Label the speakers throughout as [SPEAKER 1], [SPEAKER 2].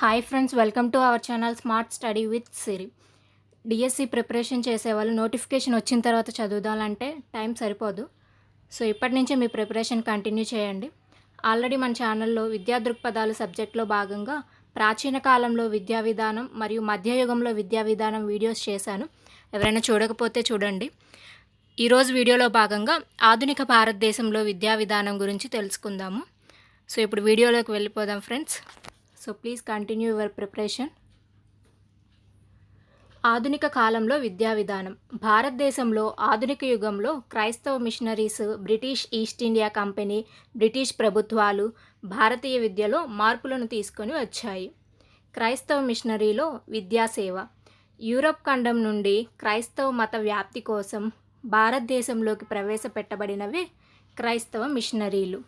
[SPEAKER 1] Hi friends welcome to our channel smart study with Siri DSC preparation చేసేవాళ్ళు notification వచ్చిన తర్వాత చదువుదాలంటే time సరిపోదు. సో ఇప్పటి నుంచే మీ ప్రిపరేషన్ కంటిన్యూ చేయండి. ఆల్రెడీ మన ఛానల్లో విద్యా దృక్పథాలు సబ్జెక్ట్లో భాగంగా ప్రాచీన కాలంలో విద్యా విధానం మరియు మధ్యయుగంలో విద్యా విధానం వీడియోస్ చేశాను. ఎవరైనా చూడకపోతే చూడండి. ఈరోజు వీడియోలో భాగంగా ఆధునిక భారతదేశంలో విద్యా విధానం గురించి తెలుసుకుందాము. సో ఇప్పుడు వీడియోలోకి వెళ్ళిపోదాం friends so please continue your preparation ఆధునిక కాలంలో విద్యా విధానం. భారతదేశంలో ఆధునిక యుగంలో క్రైస్తవ missionaries British East India company British ప్రభుత్వాలు భారతీయ విద్యలో మార్పులను తీసుకొని వచ్చాయి. క్రైస్తవ మిషనరీలో విద్యాసేవ యూరప్ ఖండం నుండి క్రైస్తవ మత వ్యాప్తి కోసం భారతదేశంలోకి ప్రవేశపెట్టబడినవే క్రైస్తవ మిషనరీలు.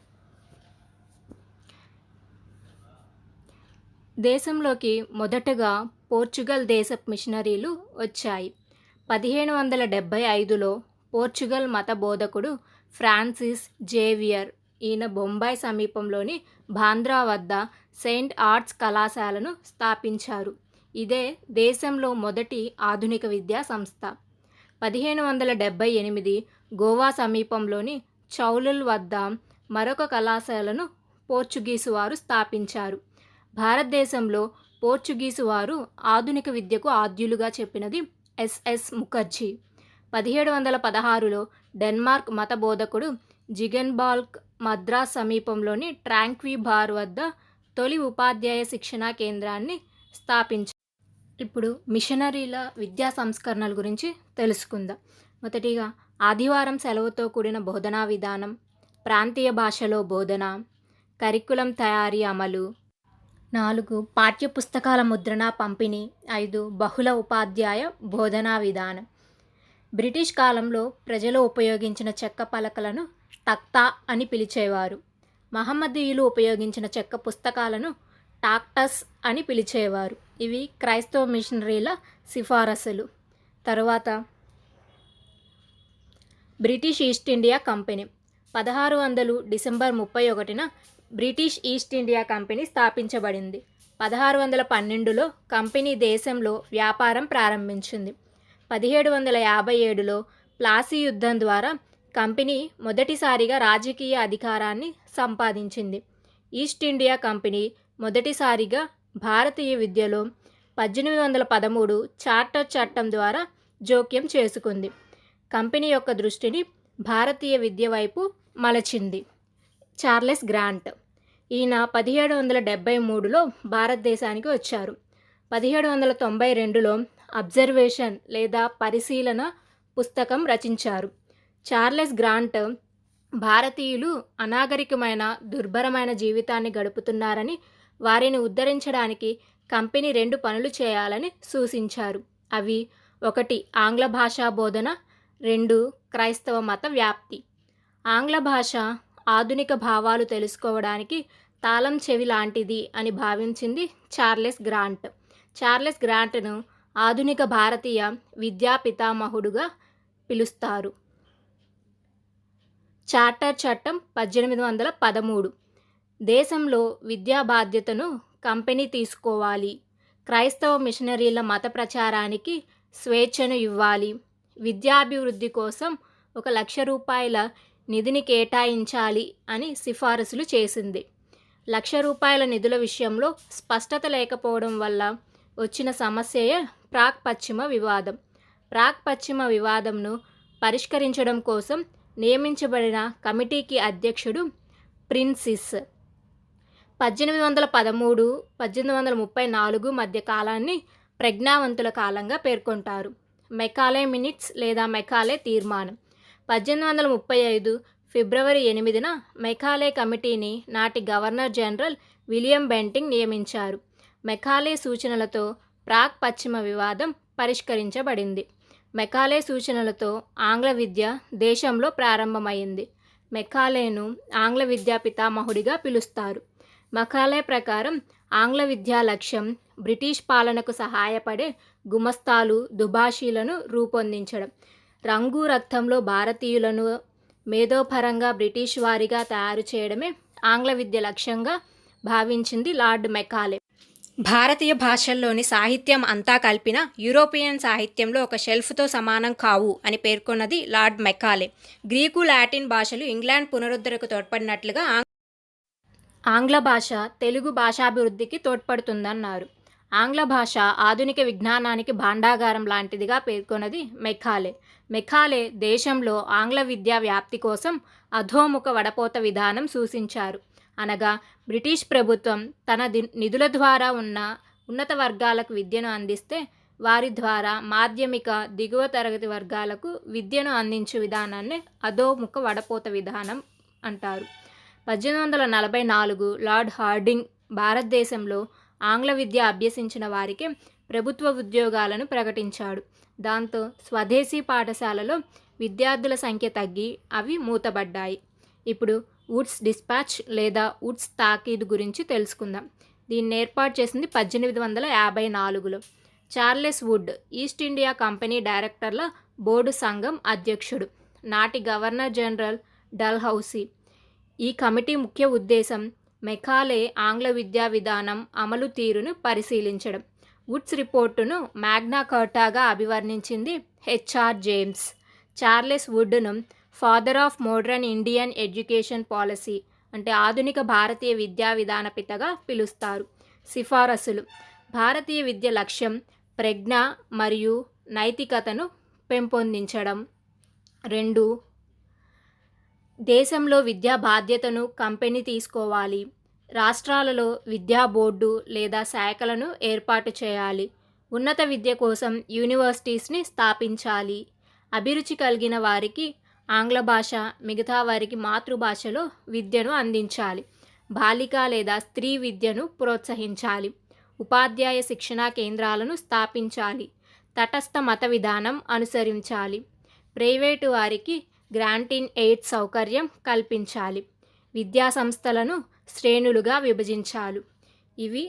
[SPEAKER 1] దేశంలోకి మొదటగా పోర్చుగల్ దేశపు మిషనరీలు వచ్చాయి. పదిహేను వందల డెబ్భై ఐదులో పోర్చుగల్ మత బోధకుడు ఫ్రాన్సిస్ జేవియర్ ఈయన బొంబాయి సమీపంలోని బాంద్రా వద్ద సెయింట్ ఆర్ట్స్ కళాశాలను స్థాపించారు. ఇదే దేశంలో మొదటి ఆధునిక విద్యా సంస్థ. పదిహేను వందల డెబ్భై ఎనిమిది గోవా సమీపంలోని చౌలుల్ వద్ద మరొక కళాశాలను పోర్చుగీసు వారు స్థాపించారు. భారతదేశంలో పోర్చుగీసు వారు ఆధునిక విద్యకు ఆద్యులుగా చెప్పినది ఎస్ఎస్ ముఖర్జీ. పదిహేడు వందల పదహారులో డెన్మార్క్ మత బోధకుడు జిగన్బాల్క్ మద్రాస్ సమీపంలోని ట్రాంక్వీ బార్ వద్ద తొలి ఉపాధ్యాయ శిక్షణా కేంద్రాన్ని స్థాపించారు. ఇప్పుడు మిషనరీల విద్యా సంస్కరణల గురించి తెలుసుకుందాం. మొదటిగా ఆదివారం సెలవుతో కూడిన బోధనా విధానం ప్రాంతీయ భాషలో బోధన కరికులం తయారీ అమలు నాలుగు పాఠ్యపుస్తకాల ముద్రణ పంపిణీ ఐదు బహుళ ఉపాధ్యాయ బోధనా విధానం. బ్రిటిష్ కాలంలో ప్రజలు ఉపయోగించిన చెక్క పలకలను తక్తా అని పిలిచేవారు. మహమ్మదీయులు ఉపయోగించిన చెక్క పుస్తకాలను టాక్టస్ అని పిలిచేవారు. ఇవి క్రైస్తవ మిషనరీల సిఫారసులు. తరువాత బ్రిటిష్ ఈస్ట్ ఇండియా కంపెనీ. పదహారు వందలు డిసెంబర్ ముప్పై ఒకటిన బ్రిటిష్ ఈస్ట్ ఇండియా కంపెనీ స్థాపించబడింది. పదహారు వందల పన్నెండులో కంపెనీ దేశంలో వ్యాపారం ప్రారంభించింది. పదిహేడు వందల యాభై ఏడులో ప్లాసీ యుద్ధం ద్వారా కంపెనీ మొదటిసారిగా రాజకీయ అధికారాన్ని సంపాదించింది. ఈస్ట్ ఇండియా కంపెనీ మొదటిసారిగా భారతీయ విద్యలో పద్దెనిమిది వందల పదమూడు చార్టర్ చట్టం ద్వారా జోక్యం చేసుకుంది. కంపెనీ యొక్క దృష్టిని భారతీయ విద్య వైపు మలచింది. చార్లెస్ గ్రాంట్ ఈయన పదిహేడు వందల డెబ్బై మూడులో భారతదేశానికి వచ్చారు. పదిహేడు వందల తొంభై రెండులో అబ్జర్వేషన్ లేదా పరిశీలన పుస్తకం రచించారు. చార్లెస్ గ్రాంట్ భారతీయులు అనాగరికమైన దుర్భరమైన జీవితాన్ని గడుపుతున్నారని వారిని ఉద్ధరించడానికి కంపెనీ రెండు పనులు చేయాలని సూచించారు. అవి ఒకటి ఆంగ్ల భాషా బోధన రెండు క్రైస్తవ మత వ్యాప్తి. ఆంగ్ల భాష ఆధునిక భావాలు తెలుసుకోవడానికి తాళం చెవి లాంటిది అని భావించింది చార్లెస్ గ్రాంట్. చార్లెస్ గ్రాంట్ను ఆధునిక భారతీయ విద్యా పితామహుడుగా పిలుస్తారు. చార్టర్ చట్టం పద్దెనిమిది వందల పదమూడు. దేశంలో విద్యా బాధ్యతను కంపెనీ తీసుకోవాలి. క్రైస్తవ మిషనరీల మత ప్రచారానికి స్వేచ్ఛను ఇవ్వాలి. విద్యాభివృద్ధి కోసం ఒక లక్ష రూపాయల నిధిని కేటాయించాలి అని సిఫారసులు చేసింది. లక్ష రూపాయల నిధుల విషయంలో స్పష్టత లేకపోవడం వల్ల వచ్చిన సమస్యయే ప్రాక్ పశ్చిమ వివాదం. ప్రాక్ పశ్చిమ వివాదంను పరిష్కరించడం కోసం నియమించబడిన కమిటీకి అధ్యక్షుడు ప్రిన్సిస్. పద్దెనిమిది వందల పదమూడు పద్దెనిమిది వందల ముప్పై నాలుగు మధ్య కాలాన్ని ప్రజ్ఞావంతుల కాలంగా పేర్కొంటారు. మెకాలే మినిట్స్ లేదా మెకాలే తీర్మానం. పద్దెనిమిది వందల ముప్పై ఐదు ఫిబ్రవరి ఎనిమిదిన మెకాలే కమిటీని నాటి గవర్నర్ జనరల్ విలియం బెంటింగ్ నియమించారు. మెకాలే సూచనలతో ప్రాక్ పశ్చిమ వివాదం పరిష్కరించబడింది. మెకాలే సూచనలతో ఆంగ్ల విద్య దేశంలో ప్రారంభమైంది. మెకాలేను ఆంగ్ల విద్యా పితామహుడిగా పిలుస్తారు. మెకాలే ప్రకారం ఆంగ్ల విద్యా లక్ష్యం బ్రిటిష్ పాలనకు సహాయపడే గుమస్తాలు దుభాషీలను రూపొందించడం. రంగు రక్తంలో భారతీయులను మేధోపరంగా బ్రిటిష్ వారిగా తయారు చేయడమే ఆంగ్ల విద్య లక్ష్యంగా భావించింది లార్డ్ మెకాలే. భారతీయ భాషల్లోని సాహిత్యం అంతా కలిపిన యూరోపియన్ సాహిత్యంలో ఒక షెల్ఫ్తో సమానం కావు అని పేర్కొన్నది లార్డ్ మెకాలే. గ్రీకు లాటిన్ భాషలు ఇంగ్లాండ్ పునరుద్ధరణకు తోడ్పడినట్లుగా ఆంగ్- ఆంగ్ల భాష తెలుగు భాషాభివృద్ధికి తోడ్పడుతుందన్నారు. ఆంగ్ల భాష ఆధునిక విజ్ఞానానికి భాండాగారం లాంటిదిగా పేర్కొన్నది మెకాలే. మెకాలే దేశంలో ఆంగ్ల విద్యా వ్యాప్తి కోసం అధోముఖ వడపోత విధానం సూచించారు. అనగా బ్రిటిష్ ప్రభుత్వం తన ది- నిధుల ద్వారా ఉన్న ఉన్నత వర్గాలకు విద్యను అందిస్తే వారి ద్వారా మాధ్యమిక దిగువ తరగతి వర్గాలకు విద్యను అందించే విధానాన్ని అధోముఖ వడపోత విధానం అంటారు. పద్దెనిమిది వందల నలభై నాలుగు లార్డ్ హార్డింగ్ భారతదేశంలో ఆంగ్ల విద్య అభ్యసించిన వారికి ప్రభుత్వ ఉద్యోగాలను ప్రకటించాడు. దాంతో స్వదేశీ పాఠశాలలో విద్యార్థుల సంఖ్య తగ్గి అవి మూతబడ్డాయి ఇప్పుడు వుడ్స్ డిస్పాచ్ లేదా వుడ్స్ తాకీదు గురించి తెలుసుకుందాం. దీన్ని ఏర్పాటు చేసింది పద్దెనిమిది వందల యాభై నాలుగులో. Charles Wood East India company డైరెక్టర్ల బోర్డు సంఘం అధ్యక్షుడు నాటి గవర్నర్ జనరల్ డల్హౌసీ. ఈ కమిటీ ముఖ్య ఉద్దేశం మెకాలే ఆంగ్ల విద్యా విధానం అమలు తీరును పరిశీలించడం. వుడ్స్ రిపోర్టును మ్యాగ్నా కర్టాగా అభివర్ణించింది HR James. Charles వుడ్ను father of modern Indian education policy అంటే ఆధునిక భారతీయ విద్యా విధాన పితగా పిలుస్తారు. సిఫారసులు. భారతీయ విద్య లక్ష్యం ప్రజ్ఞ మరియు నైతికతను పెంపొందించడం. రెండు. దేశంలో విద్యా బాధ్యతను కంపెనీ తీసుకోవాలి. రాష్ట్రాలలో విద్యా బోర్డు లేదా శాఖలను ఏర్పాటు చేయాలి. ఉన్నత విద్య కోసం యూనివర్సిటీస్ని స్థాపించాలి. అభిరుచి కలిగిన వారికి ఆంగ్ల భాష మిగతా వారికి మాతృభాషలో విద్యను అందించాలి. బాలిక లేదా స్త్రీ విద్యను ప్రోత్సహించాలి. ఉపాధ్యాయ శిక్షణా కేంద్రాలను స్థాపించాలి. తటస్థ మత విధానం అనుసరించాలి. ప్రైవేటు వారికి గ్రాంట్ ఇన్ ఎయిడ్ సౌకర్యం కల్పించాలి. విద్యా సంస్థలను శ్రేణులుగా విభజించాలి ఇవి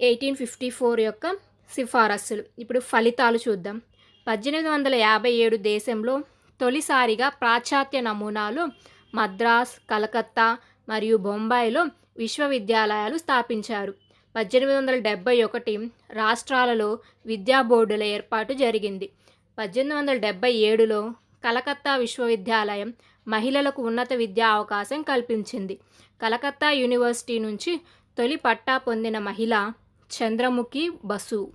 [SPEAKER 1] ఎయిటీన్ ఫిఫ్టీ ఫోర్ యొక్క సిఫారసులు ఇప్పుడు ఫలితాలు చూద్దాం. పద్దెనిమిది వందల యాభై ఏడు దేశంలో తొలిసారిగా పాశ్చాత్య నమూనాలు మద్రాస్ కలకత్తా మరియు బొంబాయిలో విశ్వవిద్యాలయాలు స్థాపించారు. పద్దెనిమిది వందల డెబ్బై ఒకటి రాష్ట్రాలలో విద్యా బోర్డుల ఏర్పాటు జరిగింది. పద్దెనిమిది వందల డెబ్బై ఏడులో కలకత్తా విశ్వవిద్యాలయం మహిళలకు ఉన్నత విద్యా అవకాశం కల్పించింది. కలకత్తా యూనివర్సిటీ నుంచి తొలి పట్టా పొందిన మహిళ చంద్రముఖి బసు.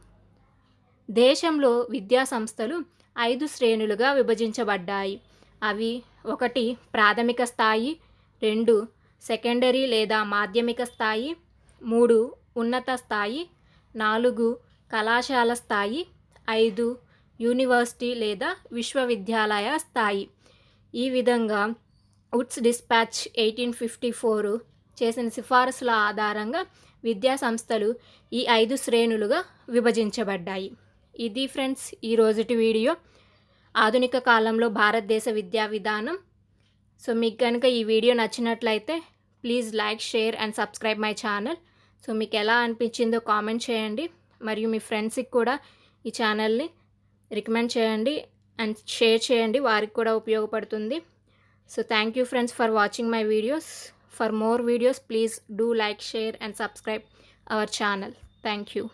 [SPEAKER 1] దేశంలో విద్యా సంస్థలు ఐదు శ్రేణులుగా విభజించబడ్డాయి. అవి ఒకటి ప్రాథమిక స్థాయి రెండు సెకండరీ లేదా మాధ్యమిక స్థాయి మూడు ఉన్నత స్థాయి నాలుగు కళాశాల స్థాయి ఐదు యూనివర్సిటీ లేదా విశ్వవిద్యాలయ స్థాయి. ఈ విధంగా Wood's dispatch eighteen fifty four చేసిన సిఫారసుల ఆధారంగా విద్యా సంస్థలు ఈ ఐదు శ్రేణులుగా విభజించబడ్డాయి. ఇది ఫ్రెండ్స్ ఈ రోజుటి వీడియో. ఆధునిక కాలంలో భారతదేశ విద్యా విధానం. సో మీకు కనుక ఈ వీడియో నచ్చినట్లయితే please like share and subscribe my channel. So మీకు ఎలా అనిపించిందో కామెంట్ చేయండి. మరియు మీ ఫ్రెండ్స్కి కూడా ఈ ఛానల్ని రికమెండ్ చేయండి. అండ్ షేర్ చేయండి వారికి కూడా ఉపయోగపడుతుంది. So thank you friends for watching my videos. For more videos please do like share and subscribe our channel. Thank you.